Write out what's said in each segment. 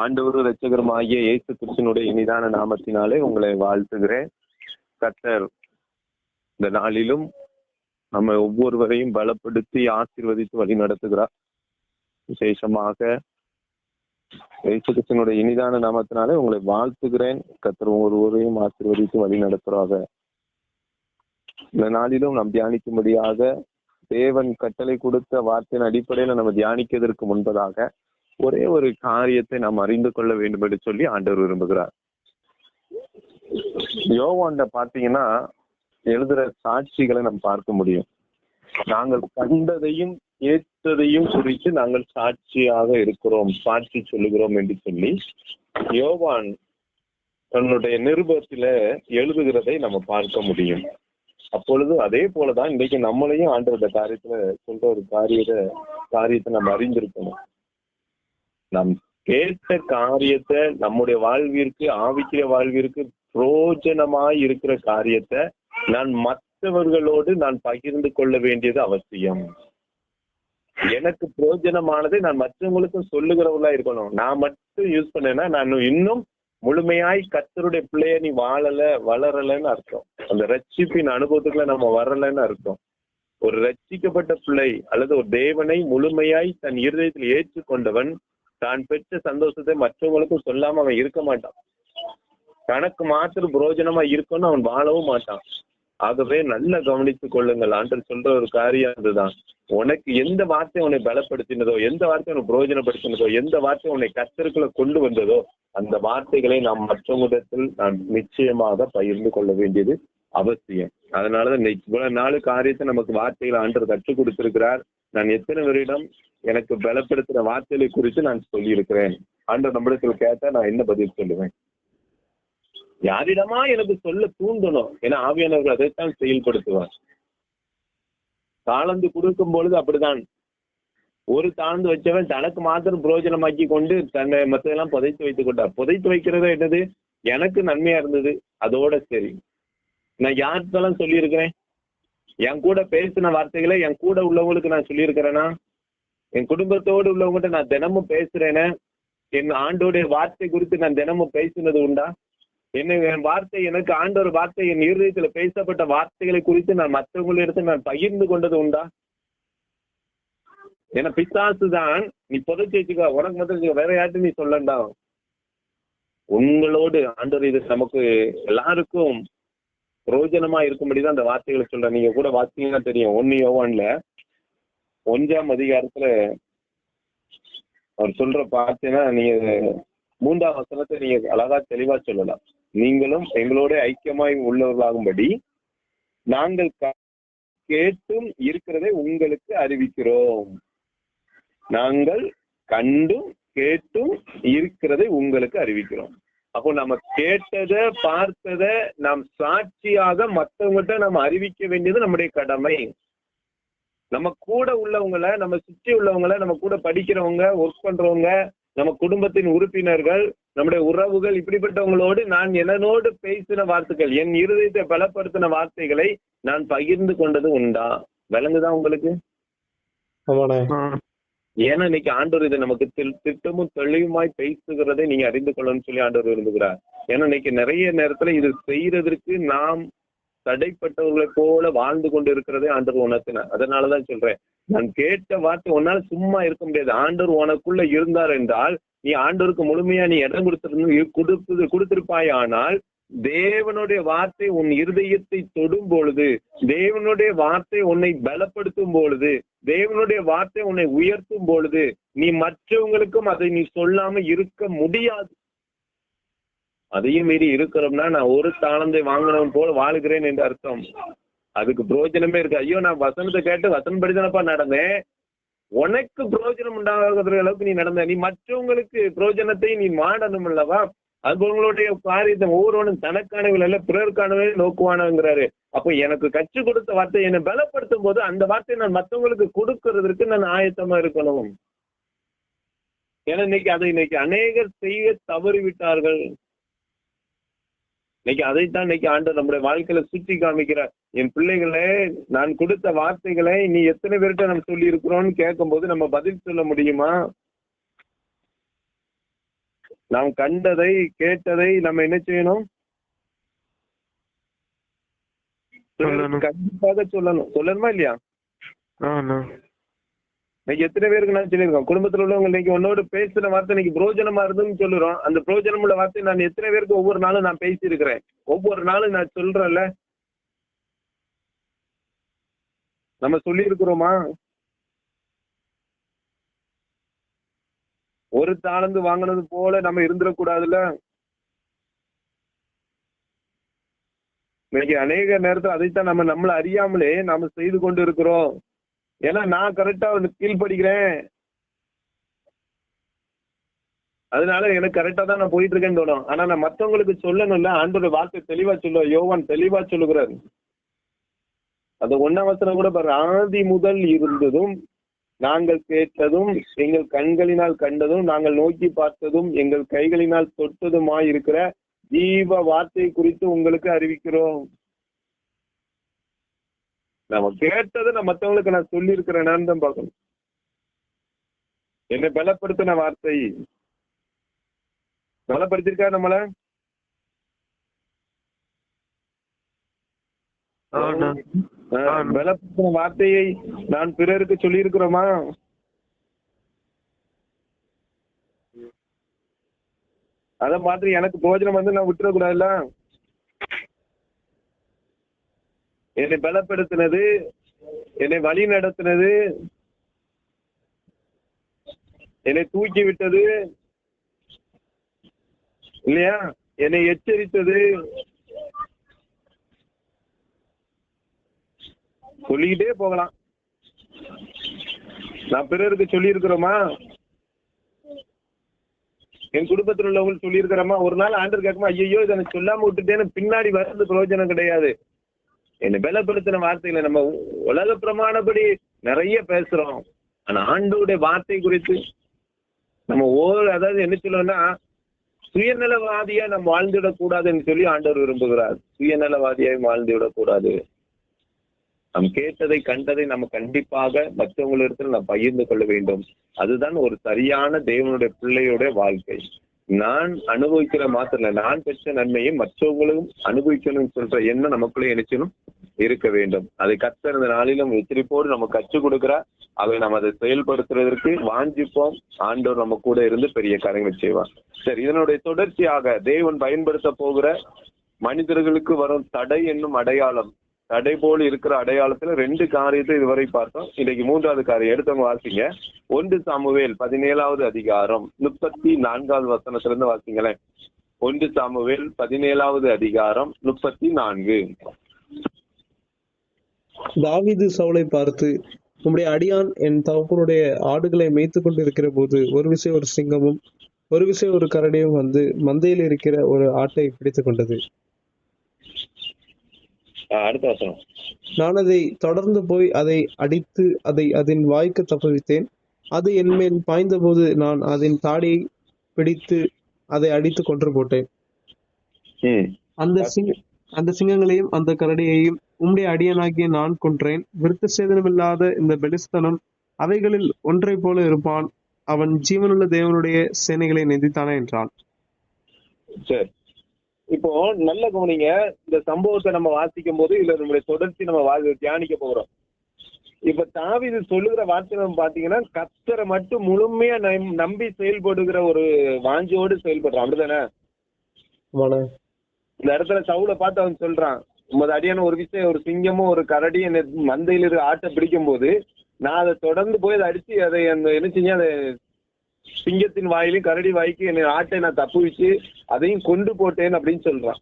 ஆண்டுவரும் ரட்சகரும் ஆகிய இயேசு கிறிஸ்தனுடைய இனிதான நாமத்தினாலே உங்களை வாழ்த்துகிறேன். கத்தர் இந்த நாளிலும் நம்ம ஒவ்வொருவரையும் பலப்படுத்தி ஆசீர்வதித்து வழி நடத்துகிறார். விசேஷமாக இயேசு கிறிஸ்தனுடைய இனிதான நாமத்தினாலே உங்களை வாழ்த்துகிறேன். கத்தர் ஒவ்வொருவரையும் ஆசீர்வதித்து வழி நடத்துறாங்க இந்த நாளிலும் நாம் தியானிக்கும்படியாக தேவன் கட்டளை கொடுத்த வார்த்தையின் அடிப்படையில நம்ம தியானிக்கிறதற்கு முன்பதாக ஒரே ஒரு காரியத்தை நாம் அறிந்து கொள்ள வேண்டும் என்று சொல்லி ஆண்டவர் விரும்புகிறார். யோவாண்ட பாத்தீங்கன்னா எழுதுற சாட்சிகளை நாம் பார்க்க முடியும். நாங்கள் கண்டதையும் ஏற்றதையும் குறித்து நாங்கள் சாட்சியாக இருக்கிறோம் சாட்சி சொல்லுகிறோம் என்று சொல்லி யோவான் தன்னுடைய நிருபத்தில எழுதுகிறதை நம்ம பார்க்க முடியும். அப்பொழுது அதே போலதான் இன்னைக்கு நம்மளையும் ஆண்டு காரியத்துல சொல்ற ஒரு காரியத்தை காரியத்தை நம்ம அறிந்திருக்கணும். நம் கேட்ட காரியத்தை நம்முடைய வாழ்விற்கு ஆவிக்கிற வாழ்விற்கு புரோஜனமாய் இருக்கிற காரியத்தை நான் மற்றவர்களோடு நான் பகிர்ந்து கொள்ள வேண்டியது அவசியம். எனக்கு புரோஜனமானதை நான் மற்றவங்களுக்கும் சொல்லுகிறவங்களா இருக்கணும். நான் மட்டும் யூஸ் பண்ணேன்னா நான் இன்னும் முழுமையாய் கத்தருடைய பிள்ளைய நீ வாழல வளரலன்னு அர்த்தம். அந்த ரட்சிப்பின் அனுபவத்துக்குள்ள நம்ம வரலன்னு அர்த்தம். ஒரு ரட்சிக்கப்பட்ட பிள்ளை அல்லது ஒரு தேவனை முழுமையாய் தன் இருதயத்தில் ஏற்றுக்கொண்டவன் தான் பெற்ற சந்தோஷத்தை மற்றவங்களுக்கும் சொல்லாம அவன் இருக்க மாட்டான். தனக்கு மாத்திரம் புரோஜனமா இருக்கும்னு அவன் வாழவும் மாட்டான். ஆகவே நல்ல கவனித்துக் கொள்ளுங்கள். ஆண்டர் சொல்ற ஒரு காரியம் அதுதான். உனக்கு எந்த வார்த்தை உன்னை பலப்படுத்தினதோ எந்த வார்த்தை உனக்கு புரோஜனப்படுத்தினதோ எந்த வார்த்தை உன்னை கத்தருக்குள்ள கொண்டு வந்ததோ அந்த வார்த்தைகளை நாம் மற்றவங்களிடத்தில் நான் நிச்சயமாக பகிர்ந்து கொள்ள வேண்டியது அவசியம். அதனாலதான் இவ்வளவு நாலு காரியத்தை நமக்கு வார்த்தைகளை ஆண்டர் கற்றுக் கொடுத்திருக்கிறார். நான் எத்தனை பேரிடம் எனக்கு பலப்படுத்துற வார்த்தைகளை குறித்து நான் சொல்லியிருக்கிறேன். அன்ற நம்மிடத்தில் கேட்டா நான் என்ன பதில் சொல்லுவேன்? யாரிடமா எனக்கு சொல்ல தூண்டணும்? ஏன்னா ஆவியானவர்கள் அதைத்தான் செயல்படுத்துவார். தாளந்து கொடுக்கும் பொழுது அப்படிதான். ஒரு தாழ்ந்து வச்சவன் தனக்கு மாத்திரம் பிரயோஜனமாக்கி கொண்டு தன்னை மற்றதெல்லாம் புதைத்து வைத்துக் கொண்டார் புதைத்து வைக்கிறது என்னது? எனக்கு நன்மையா இருந்தது. அதோட சரி. நான் யார்கிட்டலாம் சொல்லியிருக்கிறேன்? என் கூட பேசின வார்த்தைகளை என் கூட உள்ளவங்களுக்கு நான் சொல்லியிருக்கிறேன்னா என் குடும்பத்தோடு உள்ளவங்ககிட்ட நான் தினமும் பேசுறேனே. என் ஆண்டோடைய வார்த்தை குறித்து நான் தினமும் பேசினது உண்டா? என்ன என் வார்த்தை எனக்கு ஆண்டோர் வார்த்தை என் இருதயத்துல பேசப்பட்ட வார்த்தைகளை குறித்து நான் மற்றவங்களிடத்தில் நான் பகிர்ந்து கொண்டது உண்டா? ஏன்னா பிசாசு தான் நீ புதைச்சி வச்சுக்கோ உனக்கு மட்டும் வேற யார்ட்டும் நீ சொல்லண்டா? உங்களோடு ஆண்டவர் இது நமக்கு எல்லாருக்கும் பிரயோஜனமா இருக்கும்படிதான் அந்த வார்த்தைகளை சொல்றேன். நீங்க கூட வாசிங்கன்னா தெரியும். ஒன்னு யோவான்ல ஒன்றாம் அதிகாரத்துல அவர் சொல்ற பார்த்தீங்கன்னா நீங்க மூன்றாம் வசனத்தை நீங்க அழகா தெளிவா சொல்லலாம். நீங்களும் எங்களோட ஐக்கியமாய் உள்ளவர்களாகும்படி நாங்கள் கேட்டும் இருக்கிறதை உங்களுக்கு அறிவிக்கிறோம். நாங்கள் கண்டும் கேட்டும் இருக்கிறதை உங்களுக்கு அறிவிக்கிறோம். அப்போ நம்ம கேட்டத பார்த்தத நாம் சாட்சியாக மற்றவங்ககிட்ட நம்ம அறிவிக்க வேண்டியது நம்முடைய கடமை. நம்ம கூட உள்ளவங்கள நம்ம சுற்றி உள்ளவங்கள நம்ம கூட படிக்கிறவங்க ஒர்க் பண்றவங்க நம்ம குடும்பத்தின் உறுப்பினர்கள் நம்முடைய உறவுகள் இப்படிப்பட்டவங்களோடு நான் என்னோடு பேசின வார்த்தைகள் என் இருதயத்தை பலப்படுத்தின வார்த்தைகளை நான் பகிர்ந்து கொண்டது உண்டா? விளங்குதான் உங்களுக்கு? ஏன்னா இன்னைக்கு ஆண்டவர் இதை நமக்கு திட்டமும் தெளிவுமாய் பேசுகிறதை நீங்க அறிந்து கொள்ளணும்னு சொல்லி ஆண்டவர் விரும்புகிறார். ஏன்னா இன்னைக்கு நிறைய நேரத்துல இது செய்யறதற்கு நாம் தடைப்பட்டவர்களை போல வாழ்ந்து கொண்டு இருக்கிறதே ஆண்டவர் உணர்த்தினார். அதனாலதான் சொல்றேன். நான் கேட்ட வார்த்தை உன்னால சும்மா இருக்க முடியாது. ஆண்டவர் உனக்குள்ள இருந்தார் என்றால் நீ ஆண்டவருக்கு முழுமையா நீ இடம் கொடுத்திருந்து கொடுத்து கொடுத்திருப்பாய் ஆனால் தேவனுடைய வார்த்தை உன் இருதயத்தை தொடும் பொழுது தேவனுடைய வார்த்தை உன்னை பலப்படுத்தும் பொழுது தேவனுடைய வார்த்தை உன்னை உயர்த்தும் பொழுது நீ மற்றவங்களுக்கும் அதை நீ சொல்லாம இருக்க முடியாது. அதையும் மீறி இருக்கிறோம்னா நான் ஒரு தாளந்தை வாங்கினவன் போல வாழுகிறேன் என்று அர்த்தம். அதுக்கு பிரயோஜனமே இருக்கு. ஐயோ நான் வசனத்தை கேட்டு வசனம் படிதானப்பா நடந்தேன். உனக்கு பிரயோஜனம் உண்டாகிற அளவுக்கு நீ நடந்த நீ மற்றவங்களுக்கு பிரயோஜனத்தை நீ மாடணும் அல்லவா? அது உங்களுடைய காரியத்தை ஒவ்வொருவனும் தனக்கானவர்கள் அல்ல பிறருக்கானவே நோக்குவானுங்கிறாரு. அப்போ எனக்கு கற்றுக் கொடுத்த வார்த்தை என்னை பலப்படுத்தும் போது அந்த வார்த்தையை நான் மற்றவங்களுக்கு கொடுக்கறதற்கு நான் ஆயத்தமா இருக்கணும். ஏன்னா இன்னைக்கு அதை இன்னைக்கு அநேகர் செய்ய தவறிவிட்டார்கள். இன்னைக்கு அதைத்தான் இன்னைக்கு ஆண்டு நம்முடைய வாழ்க்கையில சுற்றி காமிக்கிறார். என் பிள்ளைகளே நான் கொடுத்த வார்த்தைகளை நீ எத்தனை பேர்கிட்ட நம்ம சொல்லி இருக்கிறோம்னு கேட்கும்போது நம்ம பதில் சொல்ல முடியுமா? நாம் கண்டதை கேட்டதை நம்ம என்ன செய்யணும்? சொல்லணும். கண்டிப்பாக சொல்லணும். சொல்லணுமா இல்லையா? இன்னைக்கு எத்தனை பேருக்கு நான் சொல்லியிருக்கோம்? குடும்பத்துல உள்ளவங்க இன்னைக்கு உன்னோட பேசுற வார்த்தை இன்னைக்கு பிரோஜனமா இருந்துன்னு சொல்லுறோம். அந்த பிரோஜனம் உள்ள வார்த்தை நான் எத்தனை பேருக்கு ஒவ்வொரு நாளும் நான் பேசியிருக்கிறேன். ஒவ்வொரு நாளும் நான் சொல்றேன்ல. நம்ம சொல்லி இருக்கிறோமா ஒரு தாளந்து வாங்கினது போல நம்ம இருந்துடக்கூடாதுல்ல? இன்னைக்கு அநேக நேரத்துல அதைத்தான் நம்ம நம்மள அறியாமலே நாம செய்து கொண்டு இருக்கிறோம் ஏன்னா நான் கரெக்டா வந்து ஃபீல் படிக்கிறேன். அதனால எனக்கு கரெக்டா தான் நான் போயிட்டு இருக்கேன்னு தோணும். ஆனா நான் மத்தவங்களுக்கு சொல்லணும்ல ஆண்டோட வார்த்தை தெளிவா சொல்ல யோவான் தெளிவா சொல்லுகிறாரு. அந்த ஒன்னாவசனம் கூட பாரு ஆதி முதல் இருந்ததும் நாங்கள் கேட்டதும் எங்கள் கண்களினால் கண்டதும் நாங்கள் நோக்கி பார்த்ததும் எங்கள் கைகளினால் தொட்டதுமாய் இருக்கிற ஜீவ வார்த்தை குறித்து உங்களுக்கு அறிவிக்கிறோம். நம்ம கேட்டதை நான் மத்தவங்களுக்கு நான் சொல்லி இருக்கிறேன்னு தான் பார்க்கணும். என்னை பலப்படுத்தின வார்த்தை. பலப்படுத்திருக்கா நம்மள? பலப்படுத்தின வார்த்தையை நான் பிறருக்கு சொல்லி இருக்கிறோமா அத மாதிரி எனக்கு பிரயோஜனம் வந்து நான் விட்டுறக்கூடாதுல்ல? என்னை பலப்படுத்தினது என்னை வழி நடத்தினது என்னை தூக்கி விட்டது இல்லையா? என்னை எச்சரித்தது. சொல்லிக்கிட்டே போகலாம். நான் பிறருக்கு சொல்லி இருக்கிறோமா என் குடும்பத்தில் உள்ளவங்களுக்கு சொல்லி இருக்கிறோமா ஒரு நாள் ஆண்டர் கேட்குமா ஐயோ இதை சொல்லாம விட்டுட்டேன்னு பின்னாடி வர்றது பிரயோஜனம் கிடையாது. என்னை பலப்படுத்தின வார்த்தைகளை நம்ம உலக பிரமாணப்படி நிறைய பேசுறோம். ஆனா ஆண்டோடைய வார்த்தை குறித்து நம்ம ஓர் அதாவது என்ன சொல்லணும்னா சுயநலவாதியா நம்ம வாழ்ந்துவிடக் கூடாதுன்னு சொல்லி ஆண்டவர் விரும்புகிறார். சுயநலவாதியாய் வாழ்ந்து விடக்கூடாது நாம் கேட்டதை கண்டதை நம்ம கண்டிப்பாக மற்றவங்களிடத்தில் நாம் பகிர்ந்து கொள்ள வேண்டும். அதுதான் ஒரு சரியான தேவனுடைய பிள்ளையோட வாழ்க்கை. நான் அனுபவிக்கிற மாத்திரம் நான் பெற்ற நன்மையை மற்றவங்களும் அனுபவிக்கணும்னு சொல்ற எண்ணம் நமக்குள்ளே நினைச்சணும் இருக்க வேண்டும். அதை கத்த இந்த நாளிலும் எச்சரிப்போடு நம்ம கற்றுக் கொடுக்கிறார். அதை நம்ம அதை செயல்படுத்துறதற்கு வாஞ்சிப்போம். ஆண்டோர் நம்ம கூட இருந்து பெரிய காரியங்களை செய்வார். சரி இதனுடைய தொடர்ச்சியாக தேவன் பயன்படுத்த போகிற மனிதர்களுக்கு வரும் தடை என்னும் அடையாளம் தடை போல் இருக்கிற அடையாளத்துல ரெண்டு காரியத்தை இதுவரை பார்த்தோம். இன்னைக்கு மூன்றாவது காரியம் எடுத்தவங்க வாசிங்க ஒன்று சாமுவேல் பதினேழாவது அதிகாரம் முப்பத்தி நான்காவது வசனத்திலிருந்து வாசிங்களேன். ஒன்று சாமுவேல் பதினேழாவது அதிகாரம் முப்பத்தி நான்கு. தாவிது சவுளை பார்த்து உம்முடைய அடியான் என் தகப்பனுடைய ஆடுகளை மேய்த்துக் கொண்டிருக்கிற போது ஒரு விசை ஒரு சிங்கமும் ஒரு விசை ஒரு கரடியும் வந்து மந்தையில் இருக்கிற ஒரு ஆட்டை பிடித்துக் கொண்டது அடுத்த வசனம். நான் அதை தொடர்ந்து போய் அதை அடித்து அதை அதன் வாய்க்கு தப்புவித்தேன். அது என் மேல் பாய்ந்தபோது நான் அதன் தாடியை பிடித்து அதை அடித்து கொன்று போட்டேன். அந்த சிங்க அந்த சிங்கங்களையும் அந்த கரடியையும் உம்முடைய அடியனாகிய நான் கொன்றேன். விருத்த சேதனமில்லாத இந்த பெலிஸ்தனம் அவைகளில் ஒன்றைப் போல இருப்பான். அவன் ஜீவனுள்ள தேவனுடைய சேனைகளை நிந்தித்தானே என்றான். சரி. இப்போ நல்ல கவனிங்க இந்த சம்பவத்தை நம்ம வாசிக்கும் போது இதுல நம்முடைய தொடர்ச்சி நம்ம தியானிக்க போகிறோம் இப்ப தாவீது சொல்லுகிற வார்த்தை பாத்தீங்கன்னா கத்தரை மட்டும் முழுமையா நம்- நம்பி செயல்படுகிற ஒரு வாஞ்சோடு செயல்படுறான். அப்படிதானே. இந்த இடத்துல சவுல பார்த்து அவன் சொல்றான். உமது அடியான ஒரு விஷயம் ஒரு சிங்கமும் ஒரு கரடியும் என்னை மந்தையில் இருக்க ஆட்டை பிடிக்கும் போது நான் அதை தொடர்ந்து போய் அதை அடிச்சு அதை அந்த என்ன செஞ்சேன் அதை சிங்கத்தின் வாயிலையும் கரடி வாய்க்கு என்னை ஆட்டை நான் தப்புவிச்சு அதையும் கொண்டு போட்டேன் அப்படின்னு சொல்றான்.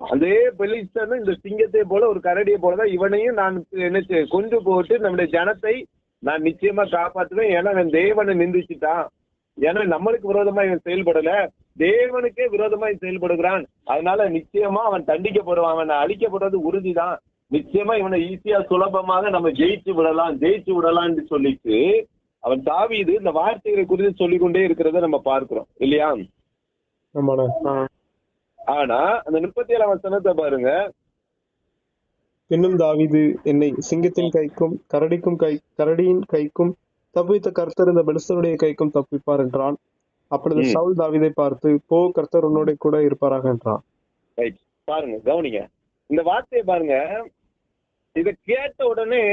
அதே பெலிஸ்டன் இந்த சிங்கத்தை போல ஒரு கரடியை போலதான் இவனையும் நான் என்ன கொண்டு போட்டு நம்முடைய ஜனத்தை நான் நிச்சயமா காப்பாற்றுவேன் ஏன்னா அவன் தேவனை நிந்திச்சுட்டான். ஏன்னா நம்மளுக்கு விரோதமா இவன் செயல்படல. தேவனுக்கே விரோதமா இவன் செயல்படுகிறான். அதனால நிச்சயமா அவன் தண்டிக்கப்படுவான். அவன் அழிக்கப்படுறது உறுதிதான். நிச்சயமா இவனை ஈஸியா சுலபமாக நம்ம ஜெயிச்சு விடலாம் ஜெயிச்சு விடலாம்னு சொல்லிட்டு அவன் தாவீது இந்த வார்த்தைகளை குறித்து சொல்லிக்கொண்டே இருக்கிறத நம்ம பார்க்கிறோம். இல்லையா? ஆனா அந்த முப்பத்தி ஏழாம் வசனத்தை பாருங்க. பின்னும் தாவீது என்னை சிங்கத்தின் கைக்கும் கரடிக்கும் கை கரடியின் கைக்கும் தப்புவித்த கர்த்தர் இந்த பெலிஸ்தனுடைய கைக்கும் தப்பிப்பார் என்றான். அப்பொழுது. சவுல் தாவீதை பார்த்து போ கர்த்தர் உன்னோட கூட இருப்பாராக என்றான். ரைட் பாருங்க கவனிங்க. இந்த வார்த்தையை பாருங்க. இத கேட்ட உடனே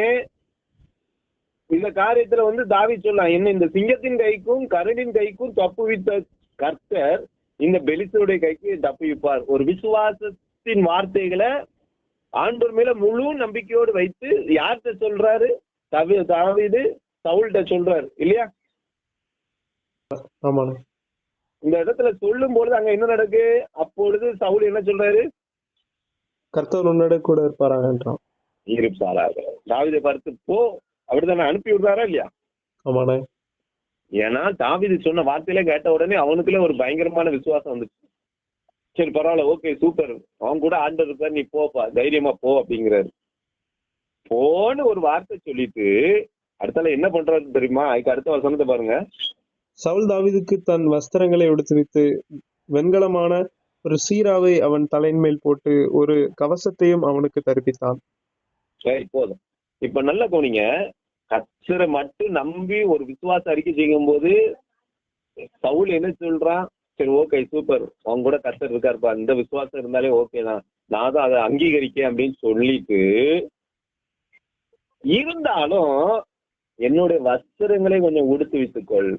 இந்த காரியத்துல வந்து தாவி சொல்லலாம் என்ன இந்த சிங்கத்தின் கைக்கும் கரடின் கைக்கும் தப்புவித்த கர்த்தர் இந்த பெலிசருடைய கைக்கு தப்புவிப்பார் ஒரு விசுவாசத்தின் வார்த்தைகளை ஆண்டவர் மேல முழு நம்பிக்கையோடு வைத்து யார்கிட்ட சொல்றாரு? தவி தாவீது சவுல்கிட்ட சொல்றாரு இல்லையா? இந்த இடத்துல சொல்லும் பொழுது அங்க என்ன நடக்கு? அப்பொழுது சவுல் என்ன சொல்றாரு? கர்த்தர் உன்னோட கூட இருப்பாராக என்றான் இருப்பாராக. தாவிதை பார்த்து போ அப்படித்தானே அனுப்பி விடுறாரா இல்லையா? ஆமாண்ணே. ஏன்னா தாவிது சொன்ன வார்த்தையில கேட்ட உடனே அவனுக்குள்ள ஒரு பயங்கரமான விசுவாசம் வந்துச்சு. சரி பரவாயில்ல ஓகே சூப்பர். அவன் கூட ஆண்டர் இருக்கார் நீ போப்பா தைரியமா போ அப்படிங்கிறாரு. போன்னு ஒரு வார்த்தை சொல்லிட்டு அடுத்தால என்ன பண்றாரு தெரியுமா? அதுக்கு அடுத்த வசனத்தை பாருங்க. சவுல் தாவீதுக்கு தன் வஸ்திரங்களை உடுத்துவித்து வெண்கலமான ஒரு சீராவை அவன் தலையின் மேல் போட்டு ஒரு கவசத்தையும் அவனுக்கு தரிப்பித்தான். சரி போதும். இப்ப நல்ல கவனிங்க கச்சரை மட்டும் நம்பி ஒரு விசுவாச அறிக்கை செய்யும் போது சவுல் என்ன சொல்றான்? சரி ஓகே சூப்பர் அவங்க கூட கத்தர் இருக்காருப்பா. இந்த விசுவாசம் இருந்தாலே ஓகே தான். நான் தான் அதை அங்கீகரிக்கேன் அப்படின்னு சொல்லிட்டு இருந்தாலும் என்னுடைய வஸ்திரங்களை கொஞ்சம் உடுத்து வைத்துக்கொள்.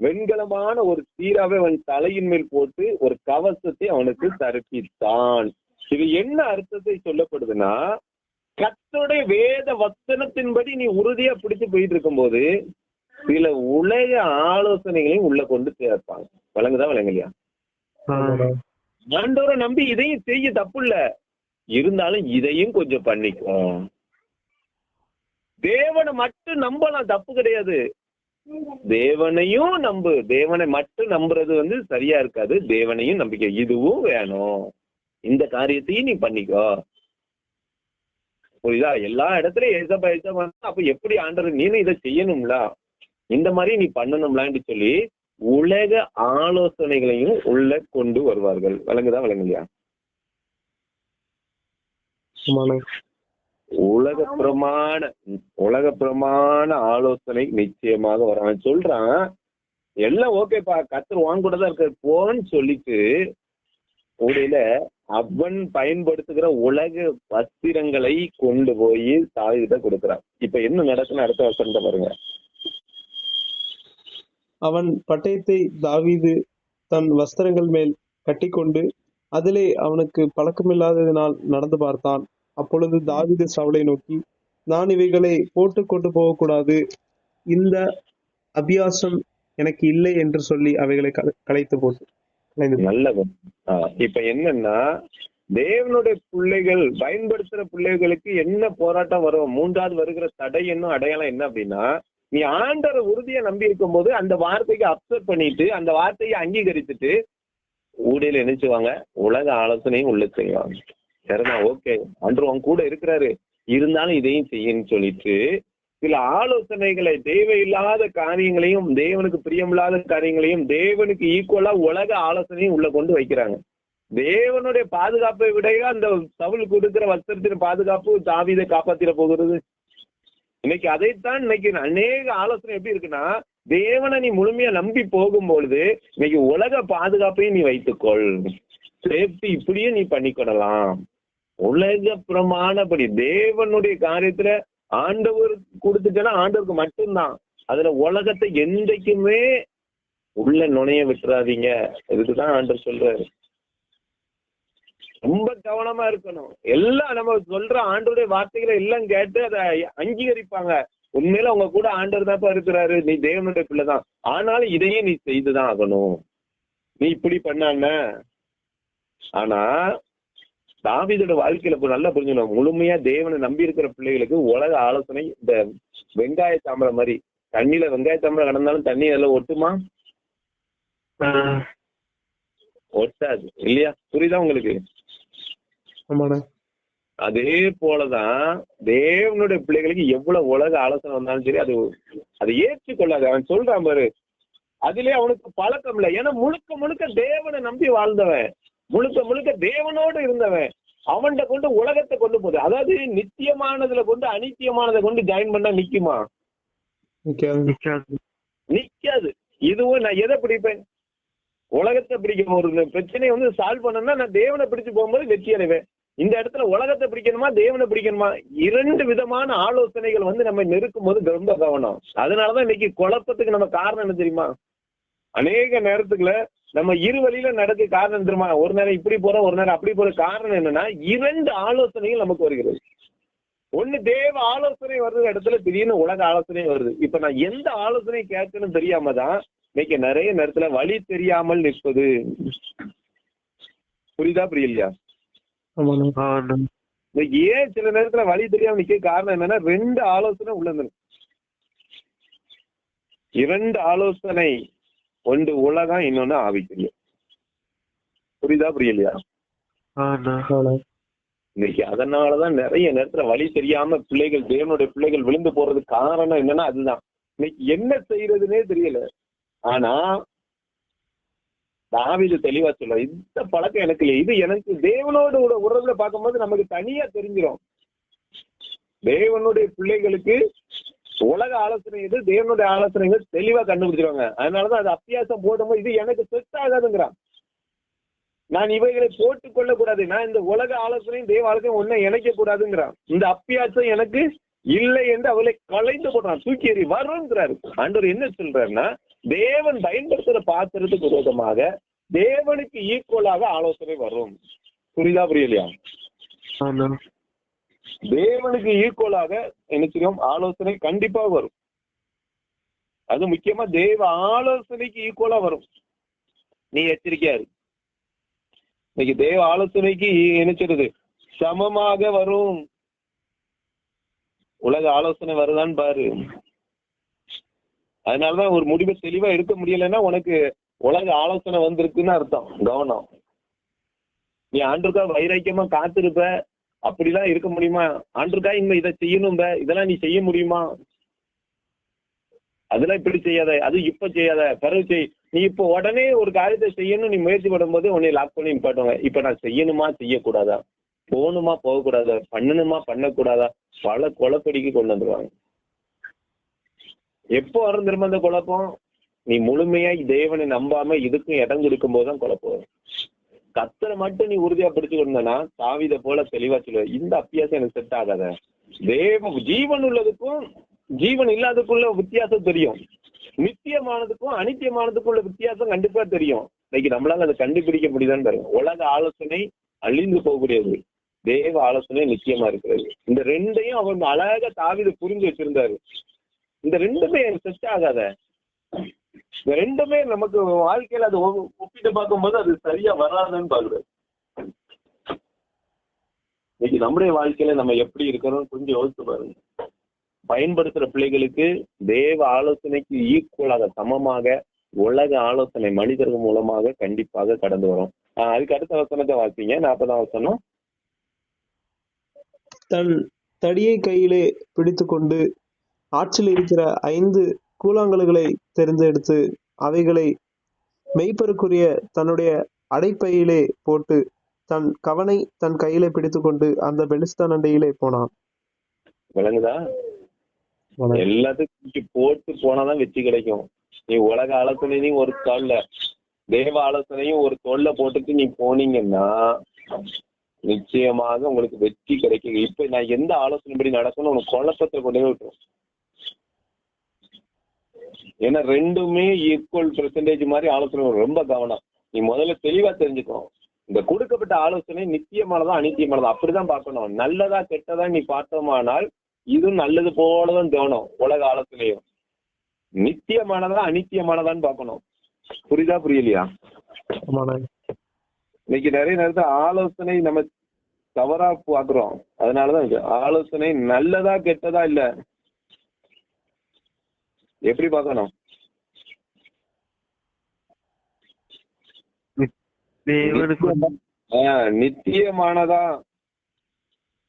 வெண்கலமான ஒரு சீராவை அவன் தலையின் மேல் போட்டு ஒரு கவசத்தை அவனுக்கு தரிப்பித்தான். இது என்ன அர்த்தத்தை சொல்லப்படுதுன்னா கத்தருடைய வேத வசனத்தின்படி நீ உறுதியா பிடிச்சு போயிட்டு இருக்கும்போது சில உலக ஆலோசனைகளையும் உள்ள கொண்டு சேர்ப்பாங்க. வழங்குதா வழங்கலையா ஆண்டவரை நம்பி இதையும் செய்ய தப்பு இல்ல இருந்தாலும் இதையும் கொஞ்சம் பண்ணிக்கோ தேவனை மட்டும் நம்பலாம் தப்பு கிடையாது. தேவனையும் நம்பு. தேவனை மட்டும் நம்புறது வந்து சரியா இருக்காது. தேவனையும் நம்பிக்கை. இதுவும் வேணும். இந்த காரியத்தையும் நீ பண்ணிக்கோ. புரியுதா? எல்லா இடத்துலயும் ஏசப்பா ஏசப்பா அப்ப எப்படி ஆண்டவர் நீனும் இதை செய்யணும்ல? இந்த மாதிரி நீ பண்ணணும்லான்னு சொல்லி உலக ஆலோசனைகளையும் உள்ள கொண்டு வருவார்கள். விளங்குதா விளங்குலையா? உலக பிரமாண உலக பிரமாண ஆலோசனை நிச்சயமாக வரும். சொல்றான் எல்லாம் ஓகேப்பா கத்தர் வாங்க கூட தான் இருக்காரு போன்னு சொல்லிட்டு உடையில அவன் பயன்படுத்துகிற உலக வஸ்திரங்களை கொண்டு போய் தாவிகிட்ட கொடுக்கிறான். இப்ப என்ன நடக்குன்னு அடுத்த வசனத்தை பாருங்க. அவன் பட்டயத்தை தாவீது தன் வஸ்திரங்கள் மேல் கட்டிக்கொண்டு அதிலே அவனுக்கு பழக்கமில்லாததினால் நடந்து பார்த்தான். அப்பொழுது தாவிது சவுளை நோக்கி நான் இவைகளை போட்டு கொண்டு போகக்கூடாது. இந்த அபியாசம் எனக்கு இல்லை என்று சொல்லி அவைகளை கலைத்து போட்டு நல்லது இப்ப என்னன்னா தேவனுடைய பிள்ளைகள் பயன்படுத்துற பிள்ளைகளுக்கு என்ன போராட்டம் வரும்? மூன்றாவது வருகிற தடை என்ன அடையாளம் என்ன அப்படின்னா நீ ஆண்டரை உறுதியை நம்பி இருக்கும்போது அந்த வார்த்தைக்கு அப்சர்வ் பண்ணிட்டு அந்த வார்த்தையை அங்கீகரிச்சுட்டு ஊடையில நினைச்சுவாங்க. உலக ஆலோசனையும் உள்ள செய்வாங்க. சரிதான் ஓகே. அன்று உன் கூட இருக்கிறாரு. இருந்தாலும் இதையும் செய்யன்னு சொல்லிட்டு சில ஆலோசனைகளை தேவையில்லாத காரியங்களையும் தேவனுக்கு பிரியமில்லாத காரியங்களையும் தேவனுக்கு ஈக்குவலா உலக ஆலோசனையும் உள்ள கொண்டு வைக்கிறாங்க. தேவனுடைய பாதுகாப்பை விட அந்த சவுல் கொடுக்கிற வஸ்திரத்தின் பாதுகாப்பு தாவீதை காப்பாத்திர போகிறது. இன்னைக்கு அதைத்தான் இன்னைக்கு அநேக ஆலோசனை எப்படி இருக்குன்னா தேவனை நீ முழுமையா நம்பி போகும் பொழுது இன்னைக்கு உலக பாதுகாப்பையும் நீ வைத்துக்கொள். சேஃப்டி இப்படியே நீ பண்ணிக்கொள்ளலாம். உலக பிரமாணப்படி தேவனுடைய காரியத்துல ஆண்டவர் கொடுத்துட்டேன்னா ஆண்டவருக்கு மட்டும்தான். அதுல உலகத்தை என்றைக்குமே உள்ள நுழைய விட்டுறாதீங்க. இதுக்குதான் ஆண்டவர் சொல்றாரு. ரொம்ப கவனமா இருக்கணும். எல்லாம் நம்ம சொல்ற ஆண்டோடைய வார்த்தைகளை எல்லாம் கேட்டு அதை அங்கீகரிப்பாங்க. உண்மையில உங்க கூட ஆண்டவர் தான் இருக்கிறாரு. நீ தேவனுடைய பிள்ளைதான். ஆனாலும் இதையே நீ செய்துதான் ஆகணும். நீ இப்படி பண்ணான ஆனா தாவீதோட வாழ்க்கையில இப்ப நல்லா புரிஞ்சுக்கணும். முழுமையா தேவனை நம்பி இருக்கிற பிள்ளைகளுக்கு உலக ஆலோசனை இந்த வெங்காய தாமரை மாதிரி. தண்ணியில வெங்காய தாமரை கடந்தாலும் தண்ணி அதில் ஒட்டுமா? ஒட்டாது. இல்லையா? புரியுதா உங்களுக்கு? அதே போலதான் தேவனுடைய பிள்ளைகளுக்கு எவ்வளவு உலக ஆலோசனை வந்தாலும் சரி அது அதை ஏற்றுக்கொள்ளாது. அவன் சொல்றான் பாரு அதிலே அவனுக்கு பழக்கம் இல்லை. ஏன்னா முழுக்க முழுக்க தேவனை நம்பி வாழ்ந்தவன். முழுக்க முழுக்க தேவனோடு இருந்தவன். அவன்கிட்ட கொண்டு உலகத்தை கொண்டு போகுது. அதாவது நித்தியமானதுல கொண்டு அனித்தியமானதை கொண்டு ஜாயின் பண்ணா நிக்குமா? நிக்காது. இதுவும் நான் எதை பிடிப்பேன்? உலகத்தை பிடிக்க ஒரு பிரச்சனையை வந்து சால்வ் பண்ணணும்னா நான் தேவனை பிடிச்சு போகும்போது வெற்றி அடைவேன். இந்த இடத்துல உலகத்தை பிடிக்கணுமா தேவனை பிடிக்கணுமா? இரண்டு விதமான ஆலோசனைகள் வந்து நம்ம நெருக்கும் போது ரொம்ப கவனம். அதனாலதான் இன்னைக்கு குழப்பத்துக்கு நம்ம காரணம் என்ன தெரியுமா? அநேக நேரத்துக்குள்ள நம்ம இரு வழியில நடக்க காரணம் தெரியுமா? ஒரு நேரம் இப்படி போறோம் ஒரு நேரம் அப்படி போற காரணம் என்னன்னா இரண்டு ஆலோசனைகள் நமக்கு வருகிறது. ஒண்ணு தேவ ஆலோசனை வருது இடத்துல திடீர்னு உலக ஆலோசனை வருது. இப்ப நான் எந்த ஆலோசனை கேட்கணும் தெரியாம தான் இன்னைக்கு நிறைய நேரத்துல வழி தெரியாமல் நிற்பது. புரியுதா புரியலையா? இன்னைக்கு ஏன் சில நேரத்துல வழி தெரியாம நிக்க காரணம் என்னன்னா ரெண்டு ஆலோசனை உள்ளது இரண்டு ஆலோசனை. ஒன்று உலகம் இன்னொன்னு ஆவிக்குரிய. புரியுதா புரியலையா? இன்னைக்கு அதனாலதான் நிறைய நேரத்துல வழி தெரியாம பிள்ளைகள் தேவனுடைய பிள்ளைகள் விழுந்து போறதுக்கு காரணம் என்னன்னா அதுதான். இன்னைக்கு என்ன செய்யறதுன்னே தெரியல. ஆனா தாவீது தெளிவா சொல்ல இந்த பழக்கம் எனக்கு இல்லை இது எனக்கு தேவனோட உற- உறவுல பார்க்கும்போது நமக்கு தனியா தெரிஞ்சிடும் தேவனுடைய பிள்ளைகளுக்கு உலக ஆலோசனை இது தேவனுடைய ஆலோசனைகள் தெளிவா கண்டுபிடிச்சிருவாங்க அதனாலதான் அது அத்தியாசம் போடும்போது இது எனக்கு செட் ஆகாதுங்கிறான். நான் இவைகளை போட்டுக் கொள்ள கூடாது நான் இந்த உலக ஆலோசனையும் தேவ ஆலோசனையும் ஒன்னும் இணைக்க கூடாதுங்கிறான். இந்த அப்பியாசம் எனக்கு இல்லை என்று அவளை கலைந்து போடுறான் தூக்கி எறி வருங்கிறாரு அன்றவர் என்ன சொல்றாருன்னா தேவன் பயன்படுத்துற பாத்திரத்துக்கு விரோதமாக தேவனுக்கு ஈக்குவலாக ஆலோசனை வரும். புரியுதா புரியலையா? தேவனுக்கு ஈக்குவலாக என்ன ஆலோசனை கண்டிப்பா வரும். அது முக்கியமா தேவ ஆலோசனைக்கு ஈக்குவலா வரும். நீ எச்சரிக்கையா இரு. இன்னைக்கு தேவ ஆலோசனைக்கு நினைச்சிருது. சமமாக வரும். உலக ஆலோசனை வருதான்னு பாரு. அதனாலதான் ஒரு முடிவை தெளிவா எடுக்க முடியலன்னா உனக்கு உலக ஆலோசனை வந்திருக்குன்னு அர்த்தம். கவனம். நீ ஆண்டுக்கா வைராக்கியமா காத்திருப்ப. அப்படிலாம் இருக்க முடியுமா? ஆண்டுக்கா இந்த இதை செய்யணும் இதெல்லாம் நீ செய்ய முடியுமா? அதெல்லாம் இப்படி செய்யாத அது இப்ப செய்யாத. பிறகு செய். நீ இப்போ உடனே ஒரு காரியத்தை செய்யணும் நீ முயற்சி பண்ணும்போது உன்னை லாக் பண்ணி நிப்பாட்டுவாங்க இப்ப நான் செய்யணுமா செய்யக்கூடாதா? போகணுமா போகக்கூடாதா? பண்ணணுமா பண்ணக்கூடாதா? பல குழப்படிக்கு கொண்டு வந்துருவாங்க. எப்போ வரும் திரும்ப அந்த குழப்பம்? நீ முழுமையா தேவனை நம்பாம இதுக்கும் இடம் கொடுக்கும் போதுதான் குழப்பம் வரும். கத்தரை மட்டும் நீ உறுதியா பிடிச்சுக்கொண்டனா தாவித போல தெளிவா சொல்லுவ இந்த அப்பியாசம் எனக்கு செட் ஆகாத. தேவ ஜீவன் உள்ளதுக்கும் ஜீவன் இல்லாததுக்குள்ள வித்தியாசம் தெரியும். நித்தியமானதுக்கும் அனித்தியமானதுக்கும் உள்ள வித்தியாசம் கண்டிப்பா தெரியும். இன்னைக்கு நம்மளால அதை கண்டுபிடிக்க முடியுதான்னு பாருங்க. உலக ஆலோசனை அழிந்து போகக்கூடியது. தேவ ஆலோசனை நிச்சயமா இருக்கிறது. இந்த ரெண்டையும் அவர் அழகா தாவித புரிஞ்சு வச்சிருந்தாரு. இந்த ரெண்டுமே எனக்கு செட் ஆகாத. ரெண்டுமே நமக்கு வாழ்க்கையில அது ஒ- ஒப்பிட்டு பார்க்கும்போது அது சரியா வராதுன்னு பாக்குறது இன்னைக்கு நம்முடைய வாழ்க்கையில நம்ம எப்படி இருக்கிறோம் கொஞ்சம் யோசித்து பாருங்க. பயன்படுத்துற பிள்ளைகளுக்கு தேவ ஆலோசனைக்கு ஈக்குவலாக சமமாக உலக ஆலோசனை மனிதர்கள் மூலமாக கண்டிப்பாக கடந்து வரும். ஆஹ் அதுக்கு அடுத்த வசனத்தை வாசிங்க. நாற்பதாம் வசனம். தன் தடியை கையிலே பிடித்துக்கொண்டு ஆற்றில் இருக்கிற ஐந்து கூழாங்கல்களை தெரிந்தெடுத்து அவைகளை மெய்ப்பருக்குரிய தன்னுடைய அடைப்பையிலே போட்டு தன் கவனை தன் கையிலே பிடித்துக்கொண்டு அந்த பெலிஸ்தான் அண்டையிலே போனான். விளங்குதா? எல்லாத்தையும் தூக்கி போட்டு போனாதான் வெற்றி கிடைக்கும். நீ உலக ஆலோசனையும் ஒரு தோல்ல. தேவ ஆலோசனையும் ஒரு தோல்ல போட்டுட்டு நீ போனீங்கன்னா நிச்சயமாக உங்களுக்கு வெற்றி கிடைக்கும். இப்ப நான் எந்த ஆலோசனைப்படி நடக்கணும் உனக்கு குழப்பத்தை கொண்டு போய் விட்டுரும். ஏன்னா ரெண்டுமே ஈக்குவல் பெர்சன்டேஜ் மாதிரி ஆலோசனை. ரொம்ப கவனம். நீ முதல்ல தெளிவா தெரிஞ்சுக்கோ. இந்த கொடுக்கப்பட்ட ஆலோசனை நித்தியமானதா அனித்தியமானதா? அப்படிதான் பார்க்கணும். நல்லதா கெட்டதா நீ பார்த்தோமானால் இதுவும் நல்லது போலதான் தோணும் உலக ஆலோசனையும். நித்தியமானதா அனித்தியமானதான்னு பார்க்கணும். புரியுதா புரியலையா? இன்னைக்கு நிறைய நேரத்துல ஆலோசனை நம்ம தவறா பாக்குறோம் அதனாலதான் இது. ஆலோசனை நல்லதா கெட்டதா இல்ல? எப்படி பார்க்கணும்? நித்தியமானதா?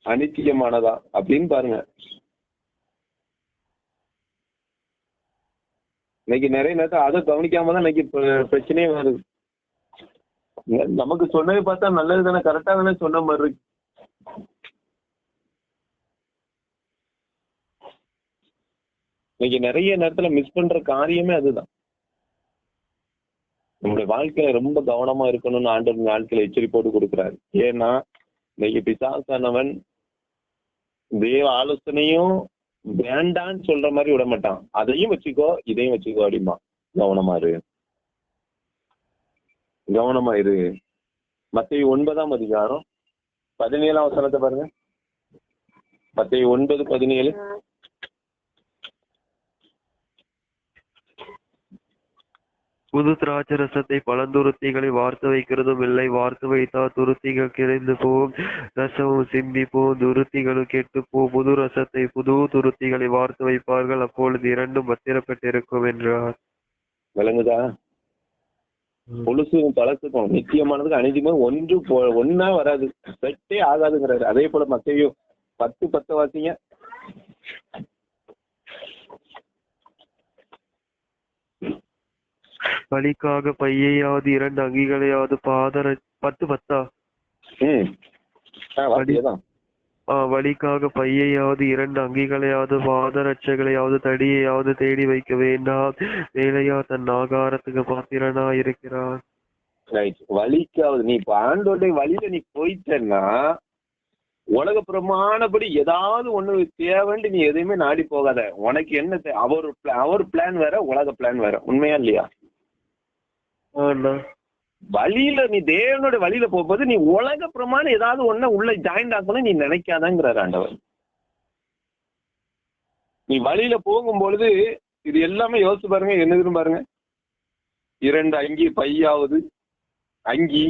அனித்தியமானதா அப்படின்னு பாருங்க. இன்னைக்கு நிறைய நேரத்தை அதை கவனிக்காம தான் இன்னைக்கு பிர- பிரச்சனையே வருது. நமக்கு சொன்னதை பார்த்தா நல்லது தானே கரெக்டா தானே சொன்ன மாதிரி இருக்கு. இன்னைக்கு நிறைய நேரத்துல மிஸ் பண்ற காரியமே அதுதான். நம்முடைய வாழ்க்கையில ரொம்ப கவனமா இருக்கணும்னு ஆண்டவர் வாழ்க்கையில எச்சரிப்போடு கொடுக்குறாரு. ஏன்னா இன்னைக்கு பிசாசானவன் தேவ ஆலோசனையும் வேண்டான்னு சொல்ற மாதிரி விட மாட்டான். அதையும் வச்சுக்கோ இதையும் வச்சுக்கோ அப்படிமா கவனமா இரு. கவனமா இரு. மத்திய ஒன்பதாம் அதிகாரம் பதினேழாம் வசனத்தை பாருங்க. மத்திய ஒன்பது பதினேழு. புது திராட்சை ரசத்தை பழந்துருத்திகளை வார்த்து வைக்கிறதும் இல்லை. வார்த்து வைத்தால் துருத்திகள் கிடைந்து போகும். ரசமும் சிந்தி போகும். துருத்திகளும் கெட்டு போ புது ரசத்தை புது துருத்திகளை வார்த்து வைப்பார்கள். அப்பொழுது இரண்டும் பத்திரப்பட்டிருக்கும் என்றார். விளங்குதா? கொலுசுக்கும் பழசுக்கும் நிச்சயமானதுக்கு அனைத்துமே ஒன்று ஒண்ணா வராது. செட்டே ஆகாதுங்கிறாரு. அதே போல மத்தையும் பத்து பத்து வாசிங்க வழிக்காக பையையாவது இரண்டு அங்கிகளையாவது பாதர பத்து பத்தா? வழிக்காக பையையாவது இரண்டு அங்கிகளையாவது பாதரட்சைகளையாவது தடியையாவது தேடி வைக்க வேண்டாம். வேலையா தன் ஆகாரத்துக்கு பாத்திரனா இருக்கிறான். ரைட். வழிக்காவது நீ இப்ப ஆண்டோடைய வழியில நீ போயிட்டேன்னா உலக பிரமாணப்படி ஏதாவது ஒண்ணு தேவைன்னு நீ எதையுமே நாடி போகாத. உனக்கு என்ன அவர் அவர் பிளான் வேற உலக பிளான் வேற. உண்மையா இல்லையா? வழியில நீ தேவனுடைய வழியில போகும்போது நீ உலக பிரமாணம் ஏதாவது ஒண்ணு உள்ள ஜாயின் ஆகணும் நீ நினைக்காதங்கிறார் ஆண்டவர். நீ வழியில போகும்பொழுது இது எல்லாமே யோசிச்சு பாருங்க என்னதுன்னு பாருங்க? இரண்டு அங்கி பையாவது அங்கி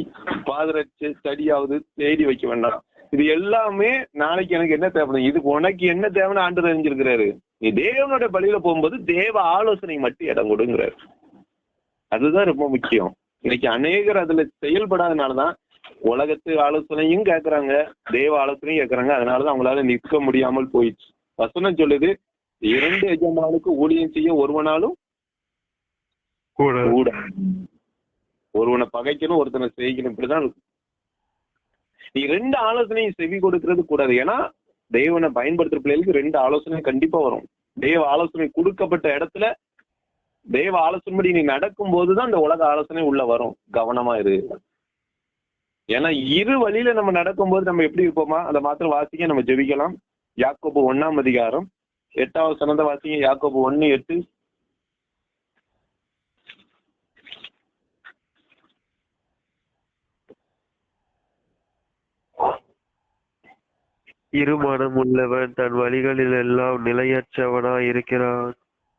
பாதரட்சை தடியாவது தேடி வைக்க வேண்டாம். இது எல்லாமே நாளைக்கு எனக்கு என்ன தேவைப்படும்? இது உனக்கு என்ன தேவைன்னு ஆண்டு தெரிஞ்சிருக்கிறாரு நீ தேவனுடைய பலியில போகும்போது தேவ ஆலோசனை மட்டும் இடம் கொடுங்கிறாரு. அதுதான் ரொம்ப முக்கியம். இன்னைக்கு அநேகர் அதுல செயல்படாதனாலதான் உலகத்து ஆலோசனையும் கேக்குறாங்க தேவ ஆலோசனையும் கேக்குறாங்க. அதனாலதான் அவங்களால நிற்க முடியாமல் போயிடுச்சு. வசனம் சொல்லுது இரண்டு எஜமானுக்கு ஊழியம் செய்ய ஒருவனாலும் கூட. கூட. ஒருவனை பகைக்கணும் ஒருத்தனை செய்யணும் இப்படிதான் இருக்கும். நீ ரெண்டு ஆலோசனையும் செவி கொடுக்கறது கூடாது. ஏன்னா தேவனை பயன்படுத்துற பிள்ளைகளுக்கு ரெண்டு ஆலோசனை கண்டிப்பா வரும். தேவ ஆலோசனை கொடுக்கப்பட்ட இடத்துல தேவ ஆலோசனைப்படி நீ நடக்கும் போதுதான் இந்த உலக ஆலோசனை உள்ள வரும். கவனமா இரு. ஏன்னா இரு வழியில நம்ம நடக்கும்போது நம்ம எப்படி இருப்போமா? அந்த மாத்திரம் வாசிக்க நம்ம ஜெபிக்கலாம். யாக்கோபு ஒண்ணாம் அதிகாரம் எட்டாவது சனந்த வாசிங்க. யாக்கோபு ஒண்ணு எட்டு. இருமனம் உள்ளவன் தன் வழிகளில் எல்லாம் நிலையற்றவனாய் இருக்கிறான்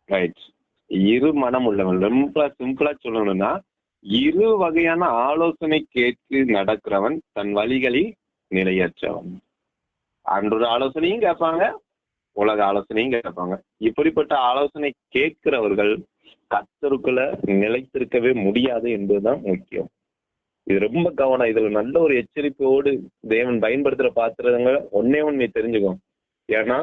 ரைட் இரு மனம் உள்ளவன். ரொம்ப சிம்பிளா சொல்லணும்னா இரு வகையான ஆலோசனை கேட்டு நடக்கிறவன் தன் வழிகளில் நிலையற்றவன். அன்றொரு ஆலோசனையும் கேட்பாங்க உலக ஆலோசனையும் கேட்பாங்க. இப்படிப்பட்ட ஆலோசனை கேட்கிறவர்கள் கத்தருக்குள்ள நிலைத்திருக்கவே முடியாது என்பதுதான் முக்கியம். இது ரொம்ப கவனம். இதுல நல்ல ஒரு எச்சரிப்போடு தேவன் பயன்படுத்துற பாத்திரங்க ஒன்னே ஒண்ணு தெரிஞ்சுக்கும் ஏன்னா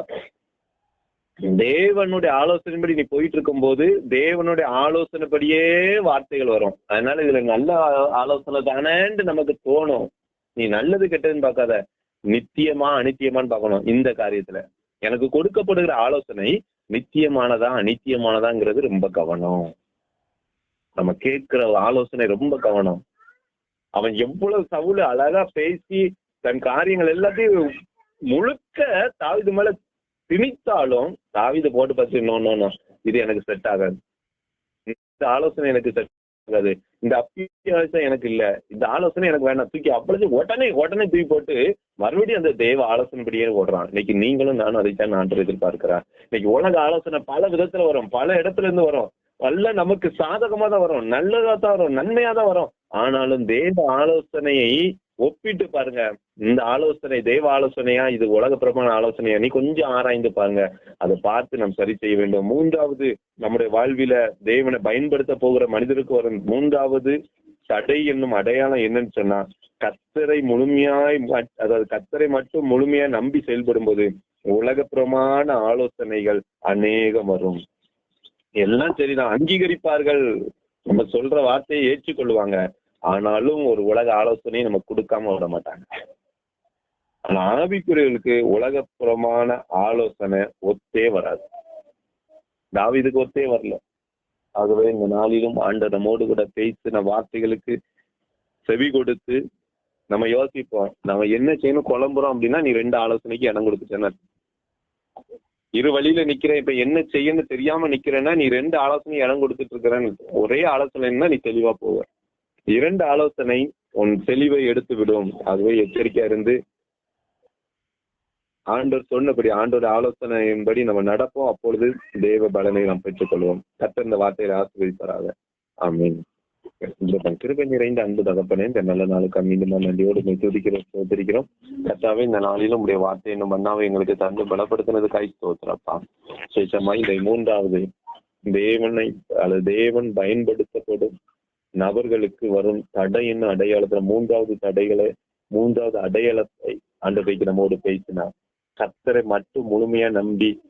தேவனுடைய ஆலோசனைப்படி நீ போயிட்டு இருக்கும்போது தேவனுடைய ஆலோசனைப்படியே வார்த்தைகள் வரும். அதனால இதுல நல்ல ஆலோசனை தானேன்னு நமக்கு தோணும். நீ நல்லது கெட்டதுன்னு பார்க்காத. நித்தியமா அனித்தியமான்னு பார்க்கணும் இந்த காரியத்துல. எனக்கு கொடுக்கப்படுகிற ஆலோசனை நித்தியமானதா அனித்தியமானதாங்கிறது ரொம்ப கவனம். நம்ம கேட்கிற ஆலோசனை ரொம்ப கவனம். அவன் எவ்வளவு சவுல அழகா பேசி தன் காரியங்கள் எல்லாத்தையும் முழுக்க தாவிது மேல திணித்தாலும் தாவித போட்டு பார்த்து நோ இது எனக்கு செட் ஆகாது. இந்த ஆலோசனை எனக்கு செட் ஆகாது. இந்த அப்பியாசம் எனக்கு இல்ல. இந்த ஆலோசனை எனக்கு வேணாம் தூக்கி அப்பொழுது உடனே உடனே தூக்கி போட்டு மறுபடியும் அந்த தெய்வ ஆலோசனைப்படியே ஓடுறான். இன்னைக்கு நீங்களும் நானும் அதைத்தான் நான் எதிர்பார்க்கிறேன். இன்னைக்கு உலக ஆலோசனை பல விதத்துல வரும். பல இடத்துல இருந்து வரும். பல்ல நமக்கு சாதகமா தான் வரும். நல்லதா தான் வரும். நன்மையா தான் வரும். ஆனாலும் தேவ ஆலோசனையை ஒப்பிட்டு பாருங்க. இந்த ஆலோசனை தெய்வ ஆலோசனையா? இது உலக பிரமாண ஆலோசனையா? நீ கொஞ்சம் ஆராய்ந்து பாருங்க. அதை பார்த்து நாம் சரி செய்ய வேண்டும். மூன்றாவது நம்முடைய வாழ்வில தேவனை பயன்படுத்த போகிற மனிதருக்கு வரும் மூன்றாவது தடை என்னும் அடையாளம் என்னன்னு சொன்னா கத்தரை முழுமையாய் அதாவது கத்தரை மட்டும் முழுமையா நம்பி செயல்படும் போது உலக பிரமாண ஆலோசனைகள் அநேகம் வரும். எல்லாம் சரிதான். அங்கீகரிப்பார்கள். நம்ம சொல்ற வார்த்தையை ஏற்றுக்கொள்வாங்க. ஆனாலும் ஒரு உலக ஆலோசனையை நம்ம கொடுக்காம விட மாட்டாங்க. ஆனா ஆவிக்குரியர்களுக்கு உலகப்புறமான ஆலோசனை ஒத்தே வராது. தாவிதுக்கு ஒத்தே வரல. ஆகவே இந்த நாளிலும் ஆண்ட நம்மோடு கூட பேசின வார்த்தைகளுக்கு செவி கொடுத்து நம்ம யோசிப்போம் நம்ம என்ன செய்யணும் குழம்புறோம் அப்படின்னா நீ ரெண்டு ஆலோசனைக்கு இடம் கொடுத்துட்டேன்னு இரு வழியில நிக்கிறேன் இப்ப என்ன செய்யணும்னு தெரியாம நிக்கிறேன்னா நீ ரெண்டு ஆலோசனை இடம் கொடுத்துட்டு இருக்கிறேன்னு. ஒரே ஆலோசனைன்னா நீ தெளிவா போவ. இரண்டு ஆலோசனை உன் தெளிவை எடுத்து விடும் ஆகவே எச்சரிக்கையா இருந்து ஆண்டோர் சொன்னபடி ஆண்டோட ஆலோசனையின்படி நம்ம நடப்போம். அப்பொழுது தேவ பலனை நாம் பெற்றுக் கொள்வோம் கத்த இந்த வார்த்தையை ஆசிர்வதிப்பாராக. ஆமீன். கிருபை நிறைந்த அன்பு தகப்பனே இந்த நல்ல நாளுக்கு மீண்டும் நன்றியோடு துதிக்கிறோம் சோதரிக்கிறோம் கத்தாவே இந்த நாளிலும் உடைய வார்த்தை என்னும் மன்னாவை எங்களுக்கு தந்து பலப்படுத்தினது கை தோத்துறப்பா சேஷமா இந்த மூன்றாவது தேவனை அல்லது தேவன் பயன்படுத்தப்படும் நபர்களுக்கு வரும் தடை என்ன? அடையாளத்துல மூன்றாவது தடைகளை மூன்றாவது அடையாளத்தை அண்டபைக்கு நம்மோடு பேசினார். கத்தரை மட்டும் முழுமையா நம்பி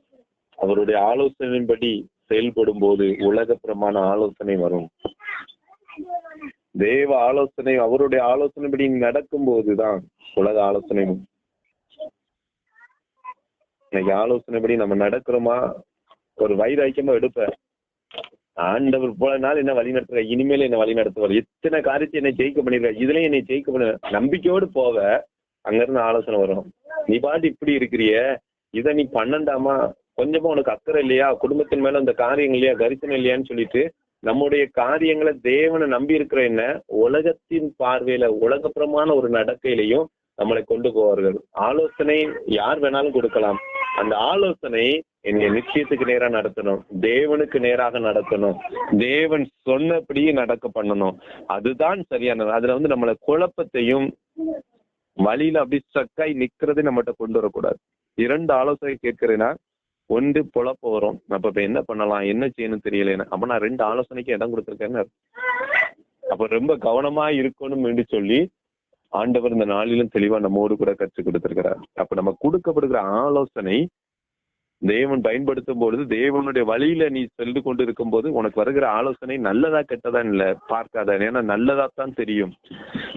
அவருடைய ஆலோசனையின்படி செயல்படும் போது உலக பிரமாண ஆலோசனை வரும். தேவ ஆலோசனை அவருடைய ஆலோசனைப்படி நடக்கும் போதுதான் உலக ஆலோசனை இன்னைக்கு ஆலோசனைப்படி நம்ம நடக்கிறோமா? ஒரு வைராக்கியமா எடுப்பேன். ஆண்டவர் போல நாள் என்ன வழி நடத்துற இனிமேல் என்ன வழி நடத்துவார் எத்தனை காரியத்தை என்னை ஜெயிக்க பண்ணிருக்க இதுல என்னை ஜெயிக்க பண்ண நம்பிக்கையோடு போவ. அங்க இருந்து ஆலோசனை வரும். நீ பாட்டு இப்படி இருக்கிறிய இதை நீ பண்ணண்டாமா? கொஞ்சமா உனக்கு அக்கறை இல்லையா? குடும்பத்தின் மேல அந்த காரியங்கள் இல்லையா? கரிசனம் இல்லையான்னு சொல்லிட்டு நம்முடைய காரியங்களை தேவனை நம்பி இருக்கிற என்ன? உலகத்தின் பார்வையில உலகப்புறமான ஒரு நடக்கையிலையும் நம்மளை கொண்டு போவார்கள். ஆலோசனை யார் வேணாலும் கொடுக்கலாம். அந்த ஆலோசனை என்னை நிச்சயத்துக்கு நேரா நடத்தணும். தேவனுக்கு நேராக நடத்தணும். தேவன் சொன்னபடியே நடக்க பண்ணணும். அதுதான் சரியானது. அதுல வந்து நம்மள குழப்பத்தையும் வழியில அப்படி ஸ்ட்ரக்காய் நிக்கிறதே நம்மகிட்ட கொண்டு வரக்கூடாது. இரண்டு ஆலோசனை கேட்கிறேன்னா ஒன்று புழப்ப வரும். அப்ப இப்ப என்ன பண்ணலாம்? என்ன செய்யணும் தெரியலன்னு. அப்ப நான் ரெண்டு ஆலோசனைக்கு இடம் கொடுத்துருக்கேன்னு அப்ப ரொம்ப கவனமா இருக்கணும் என்று சொல்லி ஆண்டவர் இந்த நாளிலும் தெளிவா நம்மோடு கூட கற்றுக் கொடுத்திருக்கிறார். அப்ப நம்ம கொடுக்கப்படுகிற ஆலோசனை தேவன் பயன்படுத்தும் பொழுது தேவனுடைய வழியில நீ சென்று கொண்டு இருக்கும் போது உனக்கு வருகிற ஆலோசனை நல்லதா கெட்டதா இல்ல பார்க்காத. ஏன்னா நல்லதா தான் தெரியும்.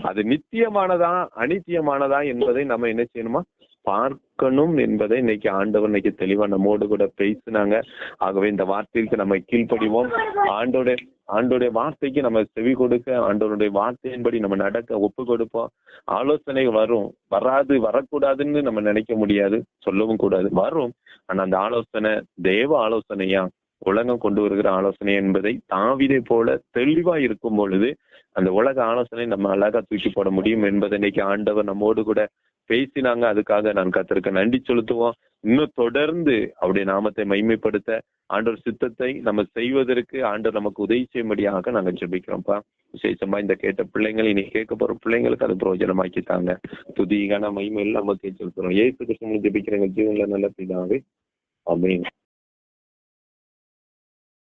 அது நித்தியமானதா அனித்தியமானதா என்பதை நம்ம என்ன செய்யணுமா? பார்க்கணும் என்பதை இன்னைக்கு ஆண்டவர் இன்னைக்கு தெளிவா நம்மோடு கூட பேசினாங்க. ஆகவே இந்த வார்த்தைக்கு நம்ம கீழ்ப்படிவோம். ஆண்டோட ஆண்டோடைய வார்த்தைக்கு நம்ம செவி கொடுக்க ஆண்டோருடைய வார்த்தையின்படி நம்ம நடக்க ஒப்பு கொடுப்போம். ஆலோசனை வரும். வராது வரக்கூடாதுன்னு நம்ம நினைக்க முடியாது. சொல்லவும் கூடாது. வரும். ஆனா அந்த ஆலோசனை தேவ ஆலோசனையா? உலகம் கொண்டு வருகிற ஆலோசனை என்பதை தாவிதை போல தெளிவா இருக்கும் பொழுது அந்த உலக ஆலோசனை நம்ம அழகா தூக்கி போட முடியும் என்பதை இன்னைக்கு ஆண்டவர் நம்மோடு கூட பேசினாங்க. அதுக்காக நான் கத்திருக்க நன்றி செலுத்துவோம். இன்னும் தொடர்ந்து அவருடைய நாமத்தை மைமைப்படுத்த ஆண்டவர் சித்தத்தை நம்ம செய்வதற்கு ஆண்டவர் நமக்கு உதவி செய்யும்படியாக நாங்க ஜெபிக்கிறோம்ப்பா. விசேஷமா இந்த கேட்ட பிள்ளைங்கள் இனி கேட்க போற பிள்ளைங்களுக்கு அது பிரயோஜனமாக்கிட்டாங்க துதிகான மகிமை எல்லாம் நமக்கு செலுத்துறோம் ஏசு கிருஷ்ணன் ஜெபிக்கிறவங்க ஜீவன்ல நல்ல பிதாவே. ஆமென்.